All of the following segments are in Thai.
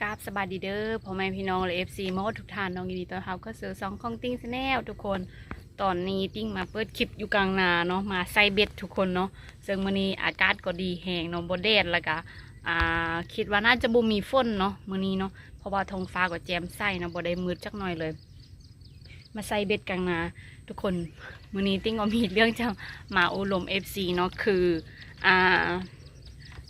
กราบสบายดีเด้อพ่อแม่พี่น้องและเอฟซีมอทุกท่านน้องยินดีต้อนรับก็เสือสองของติ้งแนลทุกคนตอนนี้ติ้งมาเปิดคลิปอยู่กลางนาเนาะมาใส่เบ็ดทุกคนเนาะซึ่งมื้อนี้อากาศก็ดีแหงเนาะบ่แดดแล้วก็อ่าคิดว่าน่าจะบ่มีฝนเนาะมื้อนี้เนาะเพราะว่าท้องฟ้าก็แจ่มใสเนาะบ่ได้มืดจักหน่อยเลย มาใส่เบ็ดกลางนา ทุกคนมื้อนี้ติ้งก็มีเรื่องจะมาอบรม FC เนาะคืออ่า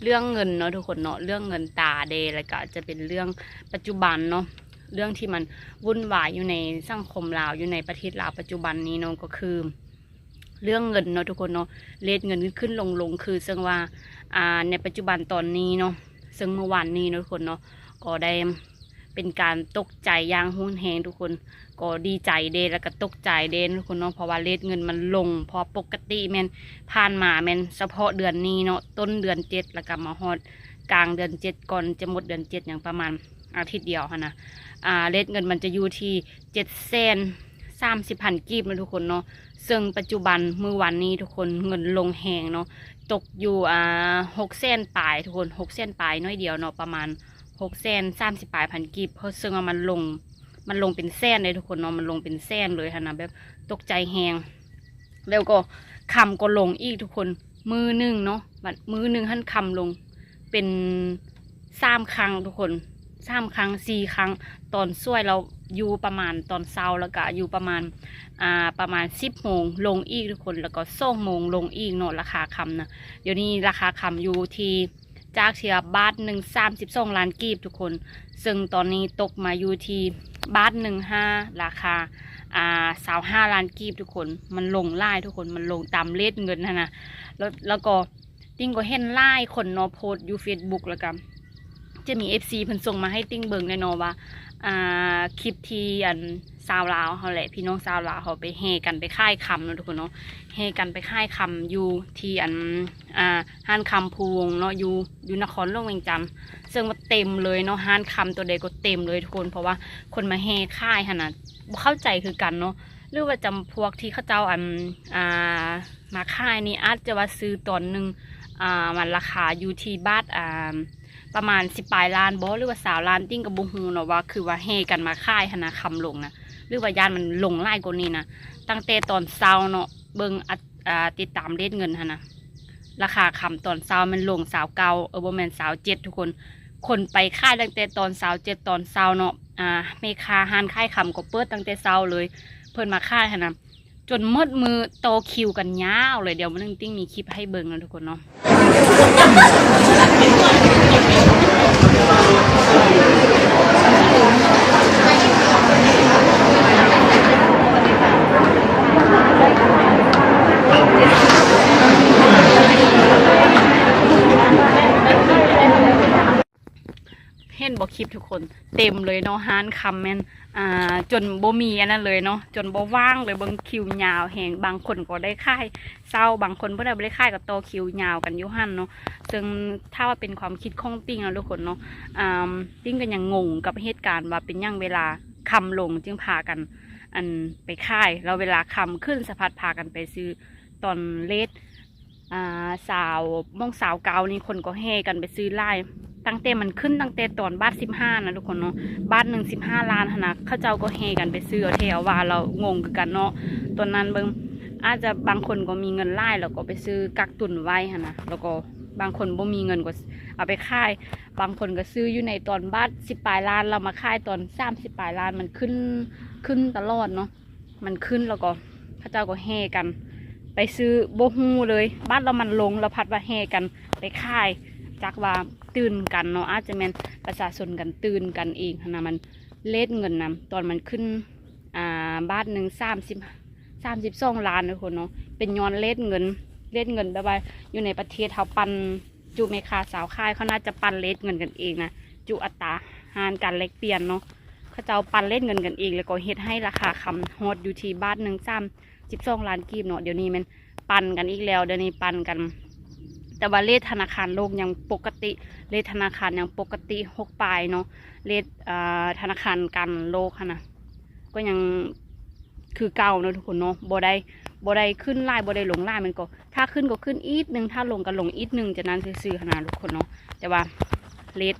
เรื่องเงินเนาะทุกคนเนาะเรื่องเงินตาเดย์แล้วก็จะเป็นเรื่องปัจจุบันเนาะเรื่องที่มันวุ่นวายอยู่ในสังคมลาวอยู่ในประเทศลาวปัจจุบันนี้เนาะก็คือ เรื่องเงินเนาะทุกคนเนาะเลทเงินขึ้นลงลงคือซึ่งว่าอ่าในปัจจุบันตอนนี้เนาะซึ่งเมื่อวานนี้เนาะทุกคนเนาะก็ได้ เป็นการตกใจย่างหุ้นแหงทุกคน ก็ดีใจเดนแล้วก็ตกใจเดนทุกคนเนาะเพราะว่าเลทเงินมันลงเพอปกติแมนผ่านมาแมนเฉพาะเดือนนี้เนาะต้นเดือนเจ็ดแล้วก็มาฮอดกลางเดือนเจ็ดก่อนจะหมดเดือนเจ็ดอย่างประมาณอาทิตย์เดียวค่ะนะอ่าเลทเงินมันจะอยู่ที่เจ็ดแสนสามสิบพันกีบนะทุกคนเนาะซึ่งปัจจุบันมือวันนี้ทุกคนเงินลงแหงเนาะตกอยู่อ่าหกแสนปลายทุกคนหกแสนปลายน้อยเดียวเนาะประมาณ หกแสนสามสิบปลายพันกีบเพราะซึ่งมันลง มันลงเป็นแส้นเลยทุกคนเนาะมันลงเป็นแส้นเลยค่ะนะแบบตกใจแหงแล้วก็คำก็ลงอีกทุกคนมือหนึ่งเนาะมือหนึ่งหันคำลงเป็นสามครั้งทุกคนสามครั้งสี่ครั้งตอนช่วยเราอยู่ประมาณตอนเช้าแล้วก็อยู่ประมาณอ่าประมาณสิบโมงลงอีกทุกคนแล้วก็สองโมงลงอีกเนาะราคาคำนะเดี๋ยวนี้ราคาคำอยู่ที่ จากเชียบาทหนึ่งสามสิบสองล้านกีบทุกคน ซึ่งตอนนี้ตกมาอยู่ที่บาทหนึ่งห้าราคาอ่าสาวห้าล้านกีบทุกคน มันลงไล่ทุกคนมันลงตามเลทเงินนะนะแล้วแล้วก็ติ้งก็เห็นไล่คนนอโพสอยู่เฟซบุ๊กแล้วกันจะมีเอฟซีเพิ่นส่งมาให้ติ้งเบิ่งแน่นอนว่า อ่าคลิปที่อันสาวลาวเขาแหละพี่น้องสาวลาวเขาไปเฮกันไปค่ายคำเนาะทุกคนเนาะเฮกันไปค่ายคำอยู่ที่อันอ่าห้านคำภูวงเนาะอยู่อยู่นครหลวงเวียงจันทน์ซึ่งว่าเต็มเลยเนาะห้านคำตัวใดก็เต็มเลยทุกคน เพราะว่าคนมาแห่ค่ายขนาดเข้าใจคือกันเนาะหรือว่าจำพวกที่เขาเจ้าอันอ่ามาค่ายนี่อาจจะว่าซื้อตอนหนึ่งอ่ามันราคาอยู่ที่บาทอ่า ประมาณสิบปลายล้านบอหรือว่าสาวล้านติ้งกับบุงฮูเนาะว่าคือว่าแห่กันมาค่ายขนาคำลงนะหรือว่ายานมันลงไล่กว่านี้นะตั้งแต่ตอนเช้าเนาะเบิงอ่าติดตามเด็ดเงินฮะนะราคาคำตอนเช้ามันลงสาวเก่าเออโบแมนสาวเจ็ดทุกคนคนไปค่ายตั้งแต่ตอนสาวเจ็ดตอนเช้าเนาะอ่าเมคาฮานค่ายคำก็เปิดตั้งแต่เช้าเลย เพิ่นมาค่ายหั่นะจนมืดมือโตคิวกันยาวเลยเดี๋ยวมันนึงติ้งมีคลิปให้เบิ่งนะทุกคนเนาะ Thank you. คลิปทุกคนเต็มเลยเนาะฮานคำแมนอ่าจนบ่มีอันนั้นเลยเนาะจนบ่ว่างเลยเบิ่งคิวยาวแหงบางคนก็ได้ค่ายเศร้าบางคนบ่ได้บ่ได้ค่ายกับโตคิวยาวกันอยู่หั่นเนาะซึ่งถ้าว่าเป็นความคิดของติ้งนะทุกคนเนาะอ่าติ้งก็ยังงงกับเหตุการณ์ว่าเป็นยังเวลาคำลงจึงพากัน อันไปค่ายแล้วเวลาคำขึ้นสะพัดพากันไปซื้อตอนเลทอ่าสาวมองสาวเกานี่คนก็แห่กันไปซื้อไล่ ตั้งแต่มันขึ้นตั้งแต่ตอนบาทสิบห้านะทุกคนเนาะบาทหนึ่งสิบห้าล้านนะข้าเจ้าก็เฮกันไปซื้อเอาแถวว่าเรางงกันเนาะตอนนั้นเบิงอาจจะบางคนก็มีเงินไล่แล้วก็ไปซื้อกักตุนไว้นะแล้วก็บางคนบ่มีเงินก็เอาไปค่าย บางคนก็ซื้ออยู่ในตอนบาทสิบปลายล้านเรามาค่ายตอนสามสิบปลายล้านมันขึ้นขึ้นตลอดเนาะมันขึ้นแล้วก็ข้าเจ้าก็เฮกัน ไปซื้อโบฮูเลยบ้านเรามันลงเราพัดว่าเฮกันไปค่าย จักว่าตื่นกันเนาะอาจจะแม่นประชาชนกันตื่นกันเองนะมันเลทเงินนะตอนมันขึ้นอ่าบาทหนึ่งสามสิบสามสิบสองล้านทุกคนเนาะเป็นย้อนเลทเงินเลทเงินแบบว่าอยู่ในประเทศเขาปันจูเมคาสาวค่ายเขาน่าจะปันเลทเงินกันเองนะจูอัตราหารการแลกเปลี่ยนเนาะเขาจะเอาปันเลทเงินกันเอง แล้วก็เฮ็ดให้ราคาคำฮอดอยู่ที่บาทหนึ่งสามสิบสองล้านกีบเนาะเดี๋ยวนี้มันปันกันอีกแล้วเดี๋ยวนี้ปันกัน แต่ว่าเลขธนาคารโลกยังปกติ เลขธนาคารยังปกติหกปลายเนาะเลขอ่าธนาคารกันโลกนะก็ยังคือเก่าเนาะทุกคนเนาะบ่ได้บ่ได้ขึ้นไล่บ่ได้ลงไล่มันก็ ถ้าขึ้นก็ขึ้นอีกนึงถ้าลงก็ลงอีกนึงจะนั้นซื่อขนาดทุกคนเนาะแต่ว่าเลข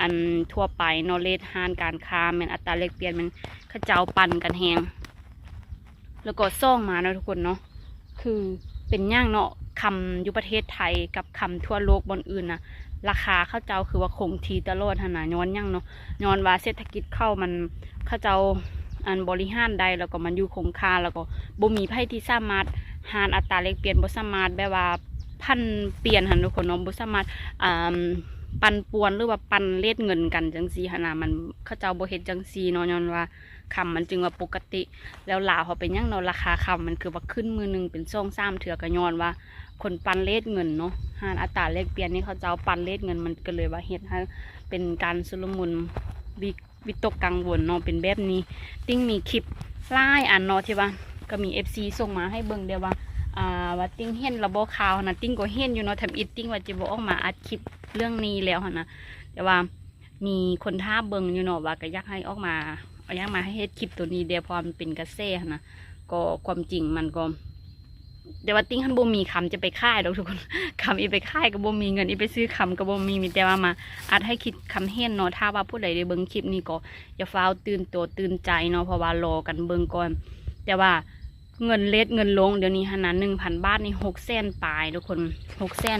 อันทั่วไปเนาะเลทห้านการค้ามันอัตราแลกเปลี่ยนมันขาเจ้าปั่นกันแฮงแล้วก็ซ่องมาเนาะทุกคนเนาะคือเป็นย่างเนาะ คำอยู่ประเทศไทยกับคำทั่วโลกบนอื่นนะราคาเข้าเจ้าคือว่าคงทีตลอดหนนาย้อนย่างเนาะย้อนว่าเศรษฐกิจเข้ามันเข้าเจ้าอันบริหารได้แล้วก็มันอยู่คงคาแล้วก็บ่มีไพ่ที่สามารถหารอัตราแลกเปลี่ยนบ่สามารถแบบว่าพันเปลี่ยนหันทุกคนเนาะบ่สามารถอ่าปันป่วนหรือว่าปันเลดเงินกันจังซีหนนามันเขาเจ้าบ่เฮ็ดจังซีเนาะย้อนว่า คำมันจึงว่าปกติ แล้วลาวเขาเป็นยังเนาะราคาคำมันคือว่าขึ้นมือหนึ่งเป็นซ่องซ้ำเถื่อก็ย้อนว่า คนปันเลดเงินเนาะหารอัตราแลกเปลี่ยนนี่เขาเจ้าปันเลดเงินมันก็เลยว่าเฮ็ดให้เป็นการสุลมุนวิวิตกกังวลเนาะเป็นแบบนี้ ติ้งมีคลิปหลาอันเนาะที่ว่าก็มี FC ส่งมาให้เบิ่งเดียวว่าอ่าว่าติ้งเห็นระบบข่าวนะติ้งก็เห็นอยู่เนาะทำอิดติ้งว่าจะบอกออกมาอัดคลิปเรื่องนี้แล้วนนะแต่ว่ามีคนท่าเบิงอยู่เนาะว่าก็อยากให้ออกมา เอายากมาให้เฮ็ดคลิปตัวนี้เดียวพอมันเป็นกระแสนนะก็ความจริงมันก็แต่ว่าติ้งหันบ่มีคำจะไปค่ายดอกทุกคนคำอีไปค่ายก็บ่มีเงินอีไปซื้อคำก็บ่มีมีแต่ว่ามาอัดให้คิดคำเห็นเนาะถ้าว่าผู้ใดได้เบิ่งคลิปนี้ก็อย่าฟ้าวตื่นตัวตื่นใจเนาะเพราะว่ารอกันเบิ่งก่อน แต่ว่าเงินเลทเงินลงเดี๋ยวนี้ฮะนะหนึ่งพันบาทนี่หกแสนปลายทุกคนหกแสน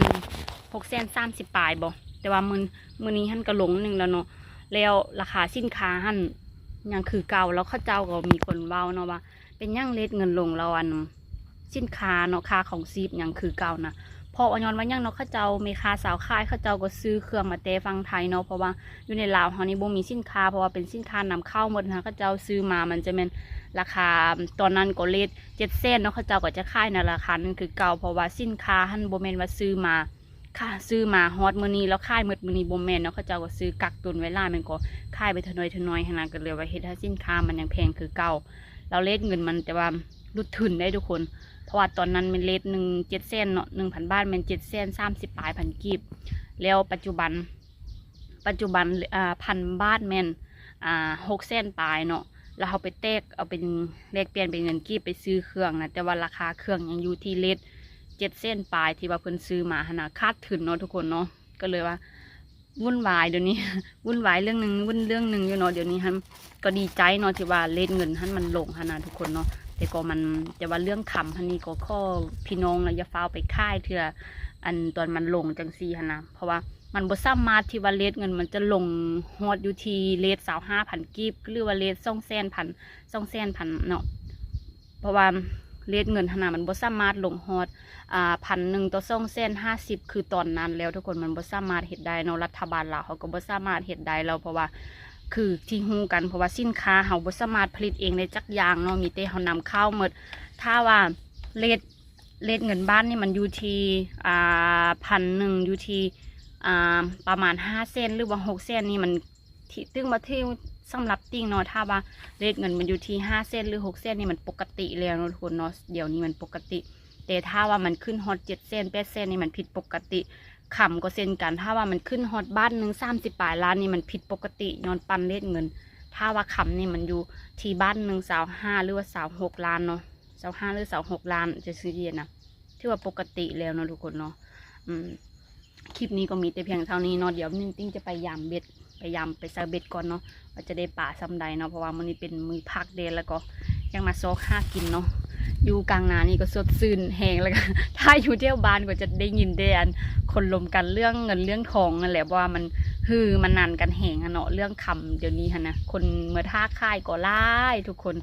หกแสนสามสิบปลายบ่แต่ว่ามือมือนี้หันก็ลงหนึ่งแล้วเนาะแล้วราคาสินค้าหัน ยังคือเก่าแล้วข้าเจ้าก็มีคนเว้าเนาะว่า เป็นย่างเลทเงินลงแล้อันสินค้าเนาะค่าของซีบยังคือเก่านะพราะว่าย้อนว่าย่างเนาะข้าเจ้าเมคาสาวค่ายข้าเจ้าก็ซื้อเครื่องมาเตะฟังไทยเนาะเพราะว่าอยู่ในลาวเฮานี่บ่มีสินค้าเพราะว่าเป็นสินค้านำเข้าหมดนะข้าเจ้าซื้อมามันจะเป็นราคาตอนนั้นก็เลทเจ็ดเส้นเนาะเขาเจ้าก็จะขายในราคานั้นคือเก่าเพราะว่าสินค้าหันโบแมนว่าซื้อมา ค่ะซื้อมาฮอตมือนี้แล้วขายหมดมือนี้โบแมนเนาะเขาเจ้าก็ซื้อกักตุนไว้ล่ามันก็ขายไปทนอยทนอยขนาดกันเลยว่าเฮ็ดให้สินค้ามันยังแพงคือเก่าเราเลทเงินมันแต่ว่ารุดทุนได้ทุกคน เพราะว่าตอนนั้นมันเลทหนึ่งเจ็ดเส้นเนาะหนึ่งพันบาทมันเจ็ดเส้นสามสิบปลายพันกีบ แล้วปัจจุบัน ปัจจุบันอ่าพันบาทแมนอ่าหกเส้นปลายเนาะแล้วเขาไปเตกเอาเป็นเลขเปลี่ยนเป็นเงินกีบไปซื้อเครื่องนะแต่ว่าราคาเครื่องยังอยู่ที่เลท เจ็ดเส้นปลายที่ว่าเพิ่นซื้อมาหนนะคาดถึงเนาะทุกคนเนาะก็เลยว่า วุ่นวายเดี๋ยวนี้ วุ่นวายเรื่องหนึ่งวุ่นเรื่องหนึ่งอยู่เนาะเดี๋ยวนี้ฮันก็ดีใจเนาะที่ว่าเลทเงินฮันมันลงฮันนะทุกคนเนาะแต่ก็มันแต่ว่าเรื่องคำฮันนี่ก็ข้อพี่น้องนะอย่าฟ้าวไปค่ายเถื่ออันตอนมันลงจังซีฮันนะเพราะว่ามันบ่สามารถที่ว่าเลทเงินมันจะลงฮอดอยู่ที่เลทสาวห้าพันกีบหรือว่าเลทสองแสนพันสองแสนพันเนาะเพราะว่า เลทเงินขนาดมันบ่สามารถลงฮอดอ่าพันหนึ่งต่อสองแสนห้าสิบคือตอนนั้น แล้วทุกคนมันบ่สามารถเฮ็ดได้เนาะรัฐบาลลาวเขาก็บ่สามารถเฮ็ดได้แล้วเพราะว่าคือที่ฮู้กันเพราะว่าสินค้าเฮาบ่สามารถผลิตเองได้จักอย่างเนาะมีแต่เฮานำเข้าหมดถ้าว่าเลทเลทเงินบ้านนี่มันอยู่ที่อ่าพันหนึ่งอยู่ที่อ่าประมาณห้าเส้นหรือว่าหกเส้นนี่มันที่ตึงมาที่ สำหรับติ้งเนาะถ้าว่าเรทเงินมันอยู่ที่ห้าเส้นหรือหกเส้นนี่มันปกติแล้วเนาะทุกคนเนาะเดี๋ยวนี้มันปกติ แต่ถ้าว่ามันขึ้นฮอตเจ็ดเส้นแปดเส้นนี่มันผิดปกติขำก็เส้นกัน ถ้าว่ามันขึ้นฮอตบ้านหนึ่งสามสิบปลายล้านนี่มันผิดปกติย้อนปันเรทเงิน ถ้าว่าขำนี่มันอยู่ที่บ้านหนึ่งสาวห้าหรือว่าสาวหกล้านเนาะสาวห้าหรือสาวหกล้านจะซื้อเย็นนะที่ว่าปกติแล้วเนาะทุกคนเนาะอืม คลิปนี้ก็มีแต่เพียงเท่านี้เนาะเดี๋ยวนิ่งติ้งจะไปยามเบ็ดไปยามไปซาเบ็ดก่อนเนาะว่าจะได้ป่าซ้ำใดเนาะเพราะว่ามันนี้เป็นมือพักเดนแล้วก็ยังมาซอกห้ากินเนาะอยู่กลางนานี่ก็สดซื่นแหงแล้วก็ถ้าอยู่เที่ยวบ้านก็จะได้ยินได้อันคนลมกันเรื่องเงินเรื่องทองนั่นแหละว่ามัน ฮือมันนานกันแหงอะเนาะเรื่องคำเดี๋ยวนี้ฮะนะคนเมื่อท่าค่ายก็ไล่ทุกคน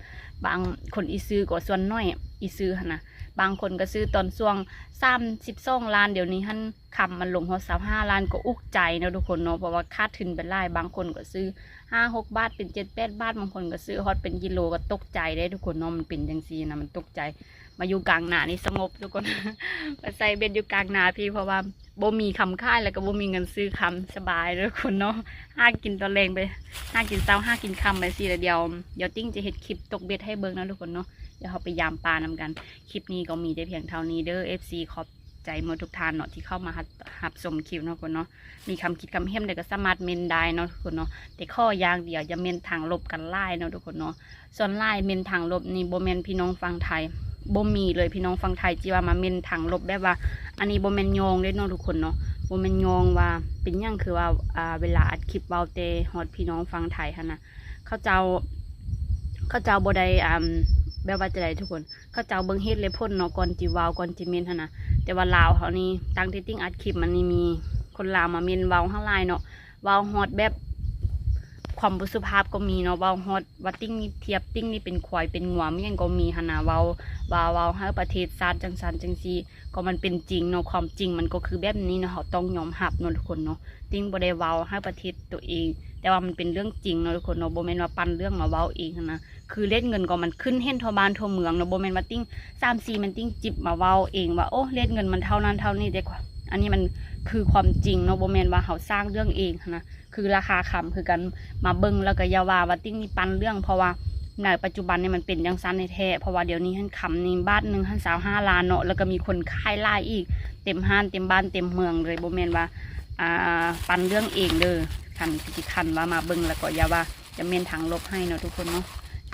บางคนอีซื้อก็ส่วนน้อยอีซื้อฮะนะบางคนก็ซื้อตอนช่วงสามสิบสองล้านเดี๋ยวนี้ท่นคำมันลงหัวสามห้าล้านก็อุกใจเนาะทุกคนเนาะเพราะว่าคาดทุนเป็นไล่บางคนก็ซื้อห้าหกบาทเป็นเจ็ดแปดบาทบางคนก็ซื้อฮอตเป็นกิโลก็ตกใจได้ทุกคนเนาะมันเป็นจังซีนะมันตกใจ มาอยู่กลางนานี่สงบทุกคน มาใส่เบ็ดอยู่กลางนาพี่เพราะว่าบ่มีคำค่ายแล้วก็บ่มีเงินซื้อคำสบายเลยทุกคนเนาะห้ากินตอนแรงไปห้ากินเช้าห้ากินคำไปสิแล้วเดียวเดี๋ยวติ้งจะเห็ดคลิปตกเบ็ดให้เบิ่งนะทุกคนเนาะเดี๋ยวเขาไปยามปลานำกัน คลิปนี้ก็มีได้เพียงเท่านี้เด้อ FC ขอบใจหมดทุกท่านเนาะที่เข้ามาหับหับชมคลิปเนาะคนเนาะมีคำคิดคำเห็นใดก็สามารถเมนได้เนาะทุกคนเนาะแต่ข้ออย่างเดียวอย่าเมนทางลบกันไล่เนาะทุกคนเนาะส่วนไล่เมนทางลบนี่โบเมนพี่น้องฟังไทย บ่มีเลยพี่น้องฟังไทยจีว่ามาเมนทางลบแบบว่า อันนี้โบเมนโยงเด้เนาะทุกคนเนาะบ่แมนงองว่าเป็นยังคือว่าอ่าเวลาอัดคลิปเว้าแต่ฮอดพี่น้องฟังไทยหั่นน่ะเขาเจ้าเขาเจ้าบ่ได้อ่าแบบว่าจะได้ทุกคน เขาเจ้าเบิ่งเฮ็ดเลยพ่นเนาะก่อนจิเว้าก่อนจิเมนหั่นะแต่ว่าลาวเขานี่ตั้งทิ้งอัดคลิปมันนี่มีคนลาวมาเมนเว้าข้างลายเนาะเว้าฮอดแบบ ความบุสุภาพก็มีเนาะเว้าฮอดว่าติ้งนี่เทียบติ้งนี่เป็นควายเป็นงวมยังก็มีหนน่ะเว้าว่าเว้าให้ประเทศชาติจังซันจังซีก็มันเป็นจริงเนาะความจริงมันก็คือแบบนี้เนาะเราต้องยอมรับเนาะทุกคนเนาะติ้งบ่ได้เว้าให้ประเทศตัวเอง แต่ว่ามันเป็นเรื่องจริงเนาะทุกคนเนาะบ่แม่นว่าปั้นเรื่องมาเว้าเองนะคือเล่นเงินก็มันขึ้นเห็นทั่วบ้านทั่วเมืองเนาะบ่แม่นว่าติ้ง3 4มันติ้งจิบมาเว้าเองว่าโอ้เล่นเงินมันเท่านั้นเท่านี้แต่ว่าอันนี้มันคือความจริงเนาะโบแมนว่าเฮาสร้างเรื่องเองนะ คือราคาคำคือกันมาเบิงแล้วก็ยาวาว่าติ้งนี่ปันเรื่องเพราะว่าในปัจจุบันเนี่ยมันเป็นยังสั้นในแท้เพราะว่าเดี๋ยวนี้หันคำนี่บ้านหนึ่งหันสาวห้าล้านเนาะแล้วก็มีคนขายไล่อีก เต็มห้านเต็มบ้านเต็มเมืองเลยโบแมนว่าอ่าปันเรื่องเองเด้อคันสิคันว่ามาเบิงแล้วก็ยาวาจะเมนทางลบให้เนาะทุกคนเนาะ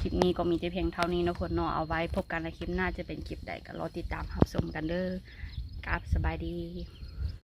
คลิปนี้ก็มีแต่เพียงเท่านี้นะคนเนาะเอาไว้พบกันในคลิปหน้าจะเป็นคลิปใดก็รอติดตามรับชมกันเด้อกราบสบายดี